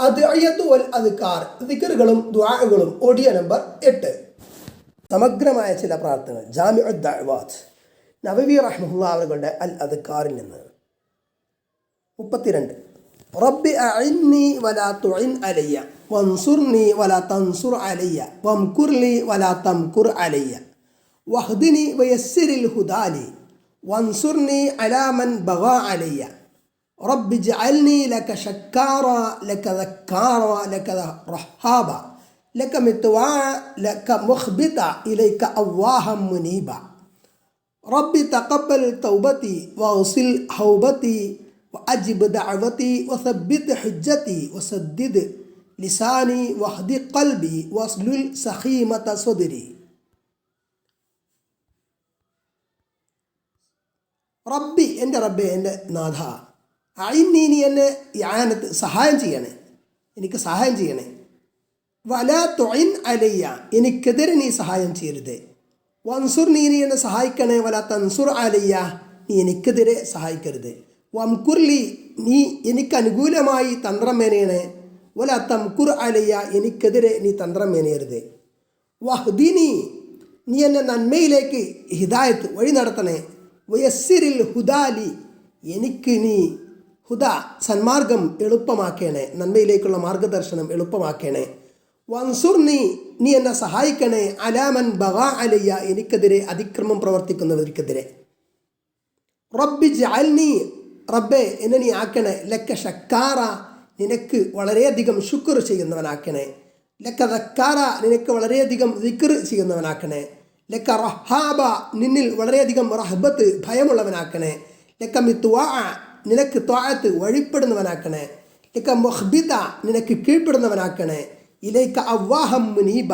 അദ്അയത്തു വൽ അദ്കാർ. നമ്പർ എട്ട്. സമഗ്രമായ ചില പ്രാർത്ഥനകൾ. ജാമിഉ ദഅവാത്ത്. നബവി റഹ്മുല്ല അവരുടെ അൽ അദ്കാറിൽ നിന്ന്. മുപ്പത്തിരണ്ട്. റബ്ബി അഇന്നി വലാ തുഇൻ അലയ്യ. വൻസുർനി വലാ തൻസുർ അലയ്യ. വംകുർലി വലാ തംകുർ അലയ്യ. വഹ്ദിനി വയസ്സിരിൽ ഹുദാലി. വൻസുർനി അലാമൻ ബഗാ അലയ്യ. رب اجعلني لك شكارا لك ذكارا لك رهابا لك متواعا لك مخبتا إليك أواها منيبا رب تقبل توبتي واغسل حوبتي وأجب دعوتي وثبت حجتي وسدد لساني واهد قلبي واسلل سخيمة صدري റബ്ബി എൻ്റെ റബ്ബെ എൻ്റെ നാഥ അയിന്നി നീ എന്നെ യാനത്ത് സഹായം ചെയ്യണേ. എനിക്ക് സഹായം ചെയ്യണേ. വല തൊയിൻ അലയ്യ എനിക്കെതിരെ നീ സഹായം ചെയ്യരുത്. വൻസുർ നീ നീ എന്നെ സഹായിക്കണേ വല തൻസുർ അലയ്യ നീ എനിക്കെതിരെ സഹായിക്കരുത്. വംകുർലി നീ എനിക്ക് അനുകൂലമായി തന്ത്രം മേനയണേ വല തംകുർ അലയ്യ എനിക്കെതിരെ നീ തന്ത്രം മേനയരുത്. വഹ്ദിനി നീ എന്നെ നന്മയിലേക്ക് ഹിദായത്ത് വഴി നടത്തണേ. വയസ്സിരിൽ ഹുദാലി എനിക്ക് നീ ഹുദ സന്മാർഗം എളുപ്പമാക്കണേ. നന്മയിലേക്കുള്ള മാർഗദർശനം എളുപ്പമാക്കണേ. വൻസുർ നീ നീ എന്നെ സഹായിക്കണേ. അലാമൻ ബവാ അലയ്യ എനിക്കെതിരെ അതിക്രമം പ്രവർത്തിക്കുന്നവർക്കെതിരെ. റബ്ബി ജാൽനി റബ്ബെ എന്നെ നീ ആക്കണേ. ലക്ക ഷക്കാറ നിനക്ക് വളരെയധികം ശുക്ർ ചെയ്യുന്നവനാക്കണേ. ലക്ക ദക്കാറ നിനക്ക് വളരെയധികം ദിക്ർ ചെയ്യുന്നവനാക്കണേ. ലക്ക റഹാബ നിന്നിൽ വളരെയധികം റഹബത്ത് ഭയമുള്ളവനാക്കണേ. ലക്ക മിത്വാ നിനക്ക് ത്വാഴത്ത് വഴിപ്പെടുന്നവനാക്കണേ. ലിക്ക മൊഹ്ബിത നിനക്ക് കീഴ്പ്പെടുന്നവനാക്കണേ. ഇലേക്ക് അവ്വാഹം മുനീബ.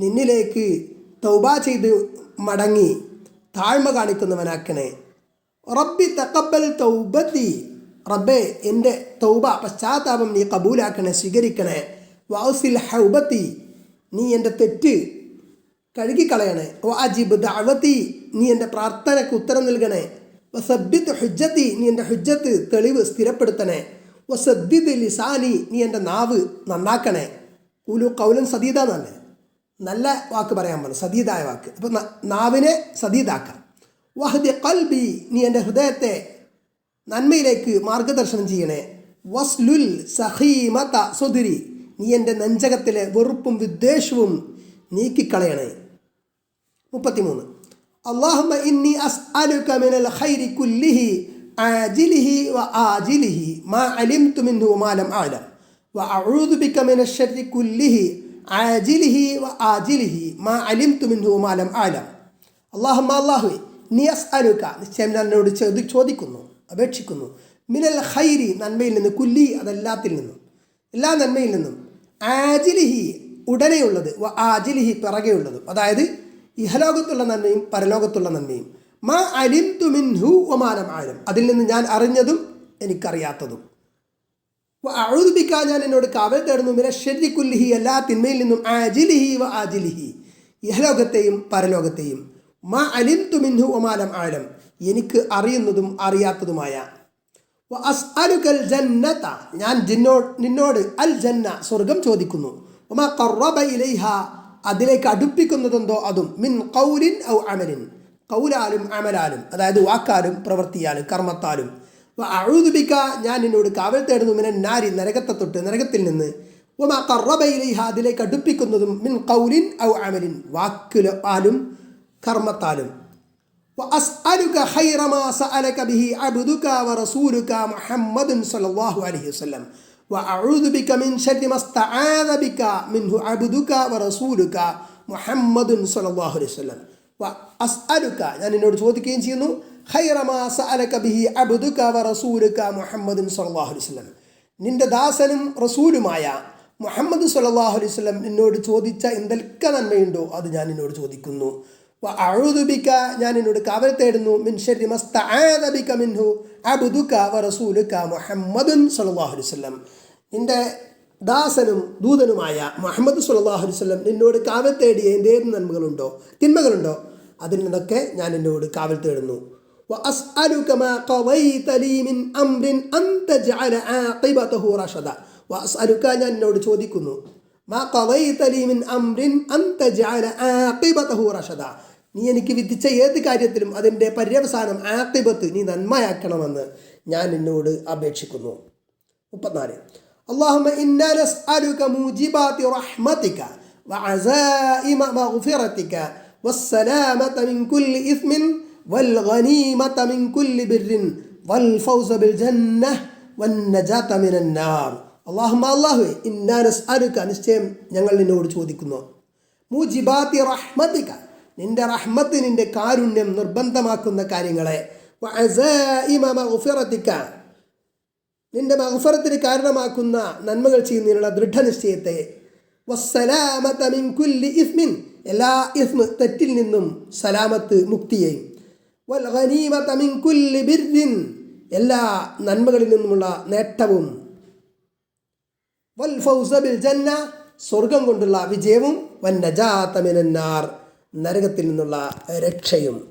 നിന്നിലേക്ക് തൗബ ചെയ്ത് മടങ്ങി താഴ്മ കാണിക്കുന്നവനാക്കണേ. റബ്ബി തക്കബൽ തൗബത്തി. റബ്ബെ എന്റെ തൗബ പശ്ചാത്താപം നീ കബൂലാക്കണേ സ്വീകരിക്കണേ. വാസിൽ ഹൗബത്തി. നീ എന്റെ തെറ്റ് കഴുകിക്കളയണേ. വാജിബ് ദഅവത്തി. നീ എന്റെ പ്രാർത്ഥനയ്ക്ക് ഉത്തരം നൽകണേ. വസബ്ബിത്ത് ഹുജ്ജത്തി നീ എന്റെ ഹുജ്ജത്ത് തെളിവ് സ്ഥിരപ്പെടുത്തണേ. വസദ്ദിദ് ലിസാനി നീ എന്റെ നാവ് നന്നാക്കണേ. കൂലു കൗലൻ സദീദ എന്നല്ലേ നല്ല വാക്ക് പറയാൻ പറഞ്ഞു സദീദായ വാക്ക്. അപ്പം നാവിനെ സദീദാക്കാം. വഹദി കൽബി നീ എന്റെ ഹൃദയത്തെ നന്മയിലേക്ക് മാർഗദർശനം ചെയ്യണേ. വസ്ലുൽ സഹീമത സുധുരി നീ എന്റെ നെഞ്ചകത്തിലെ വെറുപ്പും വിദ്വേഷവും നീക്കിക്കളയണേ. മുപ്പത്തിമൂന്ന്. അള്ളാഹുമ ഇന്നി അസ് അലുക മിനൽ ഖൈരി കുല്ലിഹി ആജിലിഹി വ ആജിലിഹി മാ അലിം തുമിൻ ഹുമാലം ആലം വ അഴുതു ബിക മിനൽ ഷർരി കുല്ലിഹി ആജിലിഹി വ ആജിലിഹി മാ അലിം തുമിൻ ഹുമാലം ആലം അള്ളാഹുമ അള്ളാഹുവെ നീ അസ് അലുക നിശ്ചയം എന്നോട് ചോദി ചോദിക്കുന്നു അപേക്ഷിക്കുന്നു. മിനൽ ഖൈരി നന്മയിൽ നിന്ന് കുല്ലി അതെല്ലാത്തിൽ നിന്നും. എല്ലാ നന്മയിൽ നിന്നും ആജിലിഹി ഉടനെയുള്ളത് വ ആജിലിഹി പിറകെയുള്ളതും. അതായത് ഇഹലോകത്തുള്ള നന്മയും പരലോകത്തുള്ള നന്മയും. മാ അലിം തുമിൻ ഹു ഒമാനം ആരും അതിൽ നിന്ന് ഞാൻ അറിഞ്ഞതും എനിക്കറിയാത്തതും. അഴുതിപ്പിക്കാൻ ഞാൻ എന്നോട് കാവൽ തേടുന്നു. മിന ഷെരിക്കുല്ലിഹി എല്ലാ തിന്മയിൽ നിന്നും ആജിലിഹി വ ആജിലിഹി. ഇഹലോകത്തെയും പരലോകത്തെയും. മാ അലിം തുമിൻഹു ഒമാലം ആലം. എനിക്ക് അറിയുന്നതും അറിയാത്തതുമായ. ജന്നത. ഞാൻ നിന്നോട് അൽ ജന്ന സ്വർഗം ചോദിക്കുന്നു. ഒമാ കറബ ഇലൈഹ അതിലേക്ക് അടുപ്പിക്കുന്നതെന്തോ അതും മിൻ കൗലിൻ ഔ അമലിൻ കൗലാലും അമലാലും അതായത് വാക്കാലും പ്രവൃത്തിയാലും കർമ്മത്താലും അഴുതുപിക്ക ഞാൻ നിന്നോട് കാവൽ തേടുന്നു മിനൻ നാരി നരകത്തെ തൊട്ട് നരകത്തിൽ നിന്ന് ഒമാ കറബയിലേഹ അതിലേക്ക് അടുപ്പിക്കുന്നതും മിൻ കൗലിൻ ഔ അമലിൻ വാക്കിലും കർമ്മത്താലും وأسألك خير ما سألك به عبدك ورسولك محمد صلى الله عليه وسلم وأعوذ بك من شر ما استعاذ بك منه عبدك ورسولك محمد صلى الله عليه وسلم وأسألك ഞാൻ എന്നോട് ചോദിക്കുകയും ചെയ്യുന്നു خير ما سألك به عبدك ورسولك محمد صلى الله عليه وسلم നിന്റെ ദാസനും റസൂലുമായ മുഹമ്മദ് സല്ലാഹു അലൈഹി വസല്ലം എന്നോട് ചോദിച്ച എന്തൊക്കെ നന്മയുണ്ടോ അത് ഞാൻ എന്നോട് ചോദിക്കുന്നു അഴുതുബിക്ക ഞാൻ എന്നോട് കാവൽ തേടുന്നു മിൻ ഷരി മസ്തആദ ബിക മിൻഹു അബ്ദുക വറസൂലുക മുഹമ്മദുൻ സല്ലല്ലാഹു അലൈഹി വസല്ലം നിന്റെ ദാസനും ദൂതനുമായ മുഹമ്മദ് സല്ലല്ലാഹു അലൈഹി വസല്ലം നിന്നോട് കാവൽ തേടിയ എന്തേത് നന്മകളുണ്ടോ തിന്മകളുണ്ടോ അതിൽ നിന്നൊക്കെ ഞാൻ എന്നോട് കാവൽ തേടുന്നു وأسألك ما قضيت لي من أمر أن تجعل عاقبته رشدا وأسألك ഞാൻ എന്നോട് ചോദിക്കുന്നു മാ قضيت لي من أمر أن تجعل عاقبته رشدا നീ എനിക്ക് വിധിച്ച ഏത് കാര്യത്തിലും അതിൻ്റെ പര്യവസാനം ആക്കിബത്ത് നീ നന്മയാക്കണമെന്ന് ഞാൻ എന്നോട് അപേക്ഷിക്കുന്നു മുപ്പത്തിനാല് اللهم إنا نسألك موجبات رحمتك وعزائم مغفرتك والسلامة من كل إثم والغنيمة من كل بر والفوز بالجنة والنجاة من النار اللهم الله إنا نسألك നിശ്ചയം ഞങ്ങൾ നിന്നോട് ചോദിക്കുന്നു മൂജിബാത്തി റഹ്മത്തിക നിന്റെ റഹ്മത്ത് നിന്റെ കാരുണ്യം നിർബന്ധമാക്കുന്ന കാര്യങ്ങളെ വഅസായിമ മഗ്ഫിറത്തിക നിന്റെ മഹഫറത്തിന് കാരണമാക്കുന്ന നന്മകൾ ചെയ്യുന്നതിനുള്ള ദൃഢനിശ്ചയത്തെ കുല്ലി ഇസ്മിൻ. എല്ലാ ഇസ്മ തെറ്റിൽ നിന്നും സലാമത്ത് മുക്തിയെയും. വൽ കുല്ലി എല്ലാ നന്മകളിൽ നിന്നുമുള്ള നേട്ടവും. വൽ ജന്ന. സ്വർഗം കൊണ്ടുള്ള വിജയവും. വൻ നജാത മിനന്നാർ. നരകത്തിൽ നിന്നുള്ള രക്ഷയും.